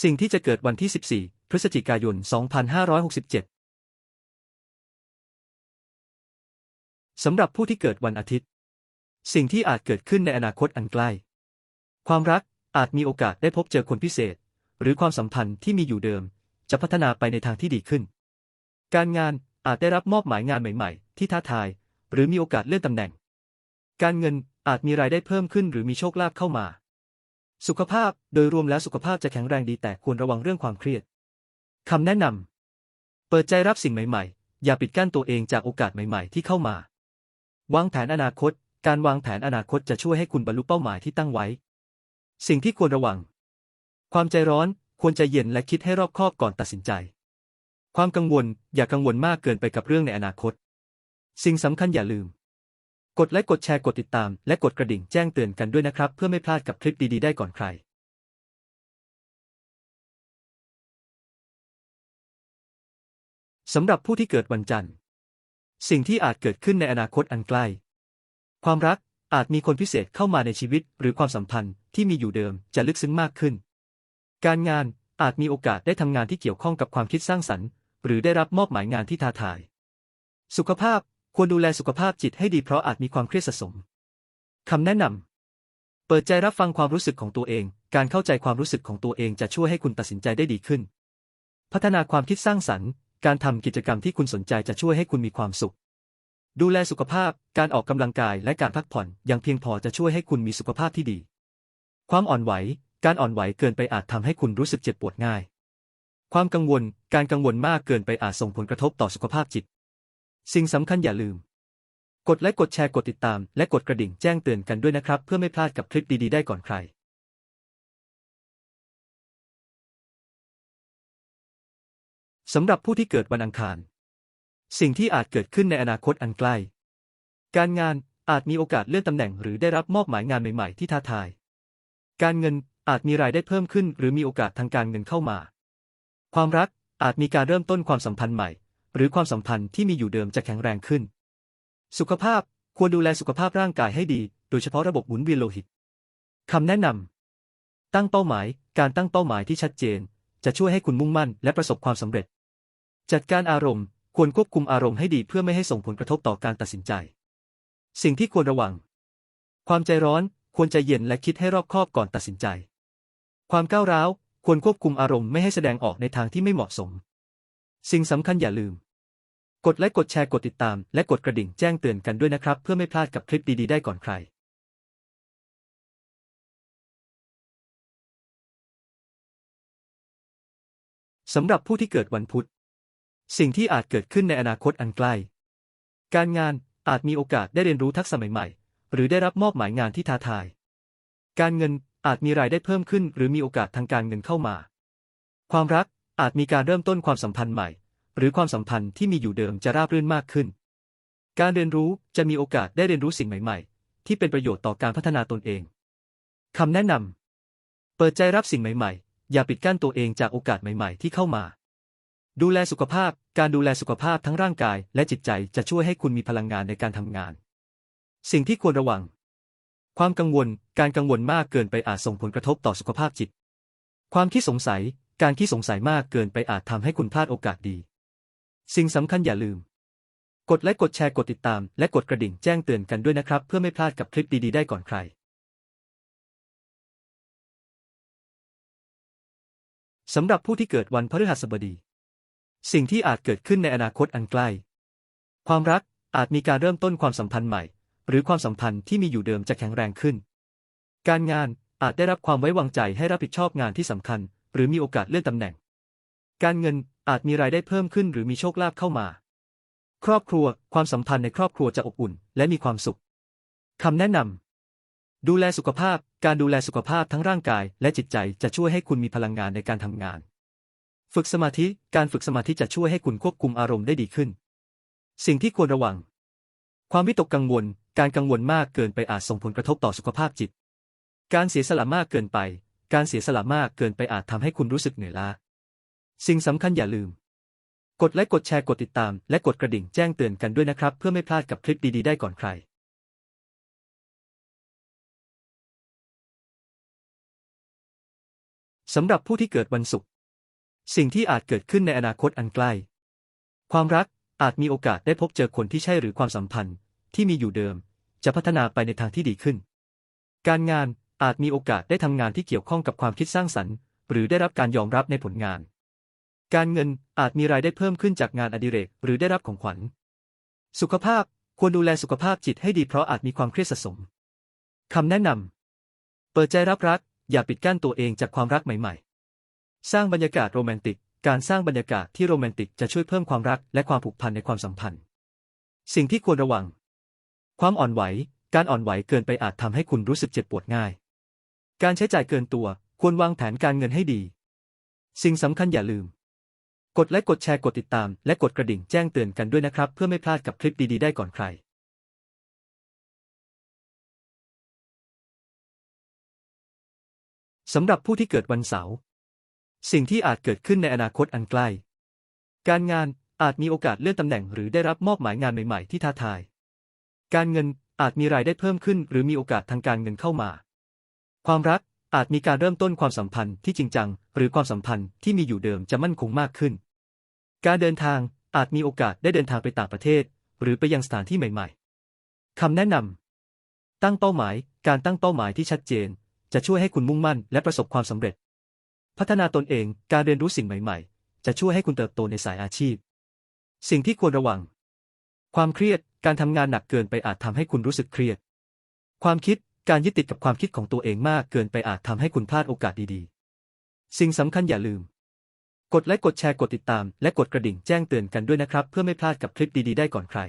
สิ่งที่จะเกิดวันที่ 14 พฤศจิกายน 2567 สำหรับผู้ที่เกิดวันอาทิตย์ สิ่งที่อาจเกิดขึ้นในอนาคตอันใกล้ ความรักอาจมีโอกาสได้พบเจอคนพิเศษ หรือความสัมพันธ์ที่มีอยู่เดิม จะพัฒนาไปในทางที่ดีขึ้น การงานอาจได้รับมอบหมายงานใหม่ ๆ ที่ท้าทาย หรือมีโอกาสเลื่อนตำแหน่ง การเงินอาจมีรายได้เพิ่มขึ้นหรือมีโชคลาภเข้ามา สุขภาพ โดยรวมแล้วสุขภาพจะแข็งแรงดีแต่ควรระวังเรื่องความเครียด คำแนะนำ เปิดใจรับสิ่งใหม่ๆ อย่าปิดกั้นตัวเองจากโอกาสใหม่ๆ ที่เข้ามา วางแผนอนาคต การวางแผนอนาคตจะช่วยให้คุณบรรลุเป้าหมายที่ตั้งไว้ สิ่งที่ควรระวัง ความใจร้อน ควรใจเย็นและคิดให้รอบคอบก่อนตัดสินใจ ความกังวล อย่ากังวลมากเกินไปกับเรื่องในอนาคต สิ่งสำคัญอย่าลืม กดไลค์กดแชร์กดติดตาม และกดกระดิ่งแจ้งเตือนกันด้วยนะครับ เพื่อไม่พลาดกับคลิปดีๆได้ก่อนใครสำหรับผู้ที่เกิดวันจันทร์ สิ่งที่อาจเกิดขึ้นในอนาคตอันใกล้ ความรักอาจมีคนพิเศษเข้ามาในชีวิต หรือความสัมพันธ์ที่มีอยู่เดิมจะลึกซึ้งมากขึ้น การงานอาจมีโอกาสได้ทำงานที่เกี่ยวข้องกับความคิดสร้างสรรค์ หรือได้รับมอบหมายงานที่ท้าทาย สุขภาพ ควรดูแลสุขภาพจิตให้ดีเพราะอาจมีความเครียดสะสมคำแนะนำ เปิดใจรับฟังความรู้สึกของตัวเอง การเข้าใจความรู้สึกของตัวเองจะช่วยให้คุณตัดสินใจได้ดีขึ้น พัฒนาความคิดสร้างสรรค์ การทำกิจกรรมที่คุณสนใจจะช่วยให้คุณมีความสุข ดูแลสุขภาพ การออกกำลังกายและการพักผ่อนอย่างเพียงพอจะช่วยให้คุณมีสุขภาพที่ดี ความอ่อนไหว การอ่อนไหวเกินไปอาจทำให้คุณรู้สึกเจ็บปวดง่าย ความกังวล การกังวลมากเกินไปอาจส่งผลกระทบต่อสุขภาพจิต สิ่งสำคัญอย่าลืม กดไลค์กดแชร์กดติดตาม และกดกระดิ่งแจ้งเตือนกันด้วยนะครับ เพื่อไม่พลาดกับคลิปดีๆได้ก่อนใครสำหรับผู้ที่เกิดวันอังคาร สิ่งที่อาจเกิดขึ้นในอนาคตอันใกล้ การงานอาจมีโอกาสเลื่อนตำแหน่งหรือได้รับมอบหมายงานใหม่ ๆ ที่ท้าทาย การเงินอาจมีรายได้เพิ่มขึ้น หรือมีโอกาสทางการเงินเข้ามา ความรักอาจมีการเริ่มต้นความสัมพันธ์ใหม่ หรือความสัมพันธ์ที่มีอยู่เดิมจะแข็งแรงขึ้น สุขภาพควรดูแลสุขภาพร่างกายให้ดี โดยเฉพาะระบบหมุนเวียนโลหิตคำแนะนำตั้งเป้าหมายการตั้งเป้าหมายที่ชัดเจน จะช่วยให้คุณมุ่งมั่นและประสบความสำเร็จ จัดการอารมณ์ควรควบคุมอารมณ์ให้ดีเพื่อไม่ให้ส่งผลกระทบต่อการตัดสินใจ สิ่งที่ควรระวัง ความใจร้อนควรใจเย็นและคิดให้รอบคอบก่อนตัดสินใจ ความก้าวร้าวควรควบคุมอารมณ์ไม่ให้แสดงออกในทางที่ไม่เหมาะสม สิ่งสำคัญอย่าลืม กดไลค์กดแชร์กดติดตาม และกดกระดิ่งแจ้งเตือนกันด้วยนะครับ เพื่อไม่พลาดกับคลิปดีๆได้ก่อนใครสำหรับผู้ที่เกิดวันพุธ สิ่งที่อาจเกิดขึ้นในอนาคตอันใกล้ การงานอาจมีโอกาสได้เรียนรู้ทักษะใหม่ๆ หรือได้รับมอบหมายงานที่ท้าทาย การเงินอาจมีรายได้เพิ่มขึ้น หรือมีโอกาสทางการเงินเข้ามา ความรัก อาจมีการเริ่มต้นความสัมพันธ์ใหม่ หรือความสัมพันธ์ที่มีอยู่เดิมจะราบรื่นมากขึ้น การเรียนรู้จะมีโอกาสได้เรียนรู้สิ่งใหม่ ๆ ที่เป็นประโยชน์ต่อการพัฒนาตนเองคำแนะนำเปิดใจรับสิ่งใหม่ ๆ อย่าปิดกั้นตัวเองจากโอกาสใหม่ ๆ ที่เข้ามา ดูแลสุขภาพ การดูแลสุขภาพทั้งร่างกาย และจิตใจจะช่วยให้คุณมีพลังงานในการทำงาน สิ่งที่ควรระวัง ความกังวล การกังวลมากเกินไปอาจส่งผลกระทบต่อสุขภาพจิต ความคิดสงสัย การคิดสงสัยมากเกินไปอาจทำให้คุณพลาดโอกาสดี สิ่งสำคัญอย่าลืม กดไลค์กดแชร์กดติดตาม และกดกระดิ่งแจ้งเตือนกันด้วยนะครับ เพื่อไม่พลาดกับคลิปดีๆได้ก่อนใคร สำหรับผู้ที่เกิดวันพฤหัสบดี สิ่งที่อาจเกิดขึ้นในอนาคตอันใกล้ ความรักอาจมีการเริ่มต้นความสัมพันธ์ใหม่ หรือความสัมพันธ์ที่มีอยู่เดิมจะแข็งแรงขึ้น การงานอาจได้รับความไว้วางใจให้รับผิดชอบงานที่สำคัญ หรือมีโอกาสเลื่อนตำแหน่ง การเงินอาจมีรายได้เพิ่มขึ้นหรือมีโชคลาภเข้ามา ครอบครัวความสัมพันธ์ในครอบครัวจะอบอุ่น และมีความสุขคำแนะนำดูแลสุขภาพ การดูแลสุขภาพทั้งร่างกายและจิตใจจะช่วยให้คุณมีพลังงานในการทำงาน ฝึกสมาธิ การฝึกสมาธิจะช่วยให้คุณควบคุมอารมณ์ได้ดีขึ้น สิ่งที่ควรระวัง ความวิตกกังวล การกังวลมากเกินไปอาจส่งผลกระทบต่อสุขภาพจิต การเสียสละมากเกินไป การเสียสละมากเกินไปอาจทำให้คุณรู้สึกเหนื่อยล้า สิ่งสำคัญอย่าลืม กดไลค์กดแชร์กดติดตาม และกดกระดิ่งแจ้งเตือนกันด้วยนะครับ เพื่อไม่พลาดกับคลิปดีๆได้ก่อนใครสสำหรับผู้ที่เกิดวันศุกร์สิ่งที่อาจเกิดขึ้นในอนาคตอันใกล้ ความรักอาจมีโอกาสได้พบเจอคนที่ใช่หรือความสัมพันธ์ที่มีอยู่เดิม จะพัฒนาไปในทางที่ดีขึ้น การงาน อาจมีโอกาสได้ทำงานที่เกี่ยวข้องกับความคิดสร้างสรรค์ หรือได้รับการยอมรับในผลงาน การเงินอาจมีรายได้เพิ่มขึ้นจากงานอดิเรก หรือได้รับของขวัญ สุขภาพควรดูแลสุขภาพจิตให้ดีเพราะอาจมีความเครียดสะสมคำแนะนำเปิดใจรับรัก อย่าปิดกั้นตัวเองจากความรักใหม่ ๆ สร้างบรรยากาศโรแมนติก การสร้างบรรยากาศที่โรแมนติกจะช่วยเพิ่มความรักและความผูกพันในความสัมพันธ์ สิ่งที่ควรระวัง ความอ่อนไหว การอ่อนไหวเกินไปอาจทำให้คุณรู้สึกเจ็บปวดง่าย การใช้จ่ายเกินตัว ควรวางแผนการเงินให้ดี สิ่งสำคัญอย่าลืม กดไลค์กดแชร์กดติดตาม และกดกระดิ่งแจ้งเตือนกันด้วยนะครับ เพื่อไม่พลาดกับคลิปดีๆได้ก่อนใครสำหรับผู้ที่เกิดวันเสาร์สิ่งที่อาจเกิดขึ้นในอนาคตอันใกล้ การงานอาจมีโอกาสเลื่อนตำแหน่งหรือได้รับมอบหมายงานใหม่ ๆ ที่ท้าทาย การเงินอาจมีรายได้เพิ่มขึ้น หรือมีโอกาสทางการเงินเข้ามา ความรักอาจมีการเริ่มต้นความสัมพันธ์ที่จริงจัง หรือความสัมพันธ์ที่มีอยู่เดิมจะมั่นคงมากขึ้น การเดินทางอาจมีโอกาสได้เดินทางไปต่างประเทศ หรือไปยังสถานที่ใหม่ ๆคำแนะนำตั้งเป้าหมายการตั้งเป้าหมายที่ชัดเจน จะช่วยให้คุณมุ่งมั่นและประสบความสำเร็จ พัฒนาตนเองการเรียนรู้สิ่งใหม่ ๆ จะช่วยให้คุณเติบโตในสายอาชีพ สิ่งที่ควรระวัง ความเครียดการทำงานหนักเกินไปอาจทำให้คุณรู้สึกเครียด ความคิด การยึดติดกับความคิดของตัวเองมากเกินไปอาจทำให้คุณพลาดโอกาสดีๆ สิ่งสำคัญอย่าลืม กดไลค์กดแชร์กดติดตาม และกดกระดิ่งแจ้งเตือนกันด้วยนะครับ เพื่อไม่พลาดกับคลิปดีๆ ได้ก่อนใคร